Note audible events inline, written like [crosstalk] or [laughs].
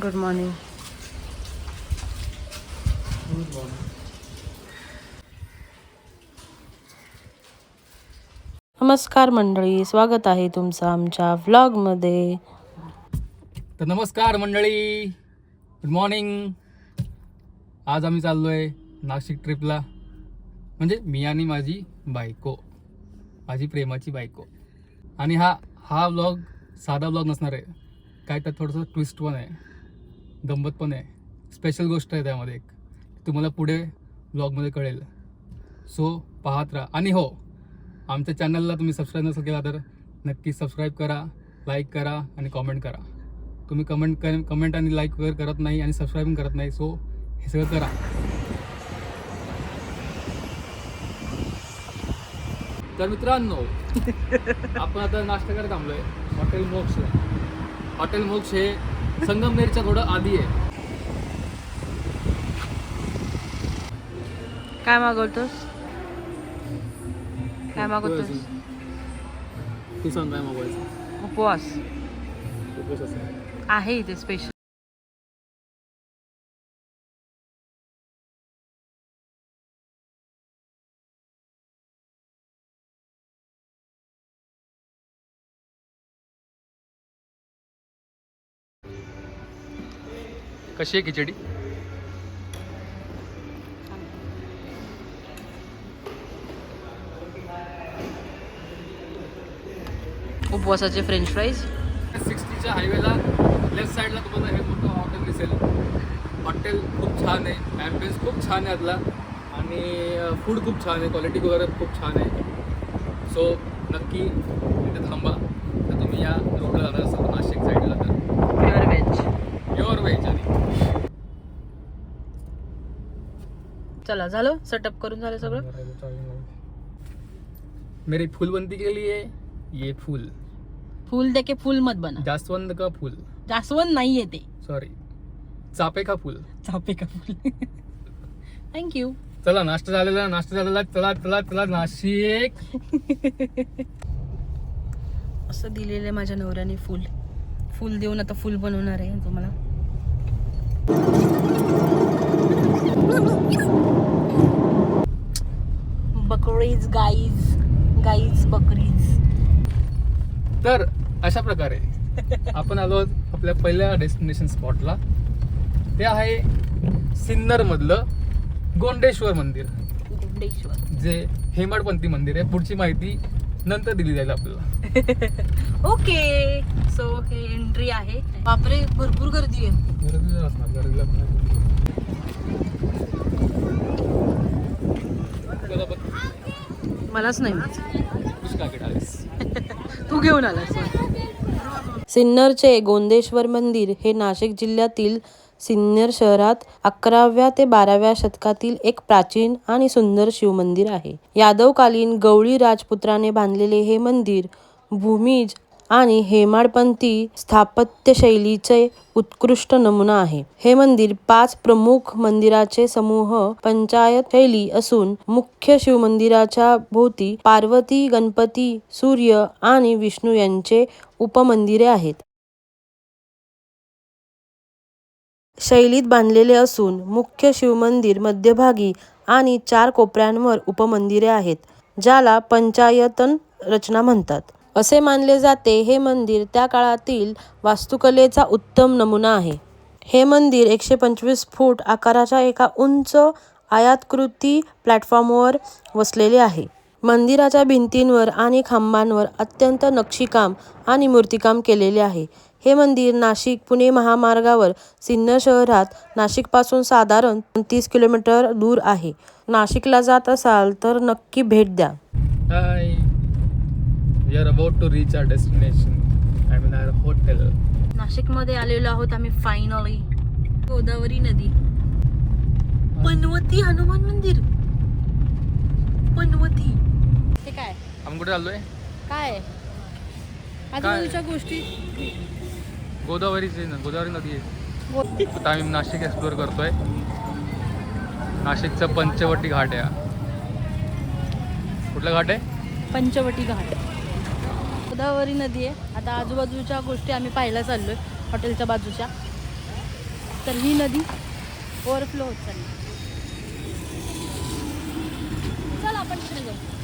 Good morning नमस्कार मंडळी स्वागत आहे तुमचं आमच्या व्लॉगमध्ये तर नमस्कार मंडळी गुड मॉर्निंग आज आम्ही चाललो आहे नाशिक ट्रिपला म्हणजे मी आणि माझी बायको माझी प्रेमाची बायको. आणि हा हा व्लॉग साधा व्लॉग नसणार आहे. काय त्यात थोडंसं ट्विस्ट पण आहे. गंमत पण आहे. स्पेशल गोष्ट आहे त्यामध्ये एक. तुम्हाला पुढे व्लॉगमध्ये कळेल. सो पाहत राहा. आणि हो आमच्या चॅनलला तुम्ही सबस्क्राईब नसेल केला तर नक्की सबस्क्राईब करा लाईक करा आणि कॉमेंट करा. तुम्ही कमेंट कर कमेंट आणि लाईक वगैरे करत नाही आणि सबस्क्राईब करत नाही सो हे सगळं करा. तर मित्रांनो [laughs] आपण आता नाश्ता करायला थांबलोय. हॉटेल मोक्ष. हॉटेल मोक्ष हे संगमनेरच्या थोडं आधी आहे. काय मागवतोस? काय मागवतोस? तू सांग काय मागवायचं. उपवास. उपवास असेल. आहे इथे स्पेशल कशी आहे खिचडी? उपवासाचे फ्रेंच फ्राईज सिक्स्टीच्या हायवेला लेफ्ट साईडला तुम्हाला हे मोठं हॉटेल दिसेल. हॉटेल खूप छान आहे. ॲम्बियन्स खूप छान आहे आतला. आणि फूड खूप छान आहे. क्वालिटी वगैरे खूप छान आहे. सो नक्की तिथे थांबा तर तुम्ही या रोडला जाणार असाल नाशिक साईडला तर प्युअर व्हेज प्युअर व्हेज आणि चला झालं? सेटअप करून झालं सगळं? मेरी फूलबंदी के लिए ये फूल. फूल देके फूल मत बना. जास्वंद का फूल. जास्वंद नाही येते सॉरी चापे का फूल. चापे का फूल. [laughs] थँक्यू चला नाश्ता झालेला नाश्ता झालेला चला चला चला नाशिक. असं दिलेलं आहे माझ्या नवऱ्याने फुल. फुल देऊन आता फुल बनवणार आहे तुम्हाला. बकरीज गाईज गाईज बकरीज. तर अशा प्रकारे [laughs] आपण आलो आहोत आपल्या पहिल्या डेस्टिनेशन स्पॉटला ते आहे सिन्नर मधलं गोंडेश्वर मंदिर. गुंडेश्वर. जे हेमाडपंथी मंदिर आहे. पुढची माहिती नंतर दिली जाईल आपल्याला. [laughs] ओके सो हे एंट्री आहे. बापरे भरपूर गर्दी आहे. गर्दीला असणार गर्दीला पण आहे. चला बघ, मलाच नाही. [laughs] तू घेऊन आलास. सिन्नरचे गोंदेश्वर मंदिर हे नाशिक जिल्ह्यातील सिन्नर शहरात अकराव्या ते बाराव्या शतकातील एक प्राचीन आणि सुंदर शिवमंदिर आहे. यादवकालीन गवळी राजपुत्राने बांधलेले हे मंदिर भूमिज आणि हेमाडपंथी स्थापत्यशैलीचे उत्कृष्ट नमुना आहे. हे मंदिर पाच प्रमुख मंदिराचे समूह पंचायत शैली असून मुख्य शिवमंदिराच्या भोवती पार्वती गणपती सूर्य आणि विष्णू यांचे उपमंदिरे आहेत. शैलीत बांधलेले असून मुख्य शिवमंदिर मध्यभागी आणि चार कोपऱ्यांवर उपमंदिरे आहेत ज्याला पंचायतन रचना म्हणतात. असे मानले जाते हे मंदिर त्या काळातील वास्तुकलेचा उत्तम नमुना आहे. हे मंदिर एकशे पंचवीस फूट आकाराच्या एका उंच आयातकृती प्लॅटफॉर्मवर वसलेले आहे. मंदिराच्या भिंतींवर आणि खांबांवर अत्यंत नक्षीकाम आणि मूर्तिकाम केलेले आहे. हे मंदिर नाशिक पुणे महामार्गावर सिन्नर शहरात नाशिकपासून साधारण तीस किलोमीटर दूर आहे. नाशिकला जात असाल तर नक्की भेट द्या. We are about to reach our destination. I'm in our hotel. नाशिकमध्ये आलेलो आहोत आम्ही फायनली गोदावरी नदी. पनवती हनुमान मंदिर. पनवती. ते काय? आम्ही कुठे चाललोय? काय? आजूबाजूच्या गोष्टी. गोदावरीची न- गोदावरी नदी आहे. आता आम्ही नाशिक एक्सप्लोअर करतोय. नाशिकचा पंचवटी घाट आहे हा. कुठला घाट आहे? पंचवटी घाट. गोदावरी नदी आहे. आता आजूबाजूच्या गोष्टी आम्ही पाहायला चाललो आहे हॉटेलच्या बाजूच्या. तर ही नदी ओव्हरफ्लो होत चालली. चल आपण तिकडे जाऊ.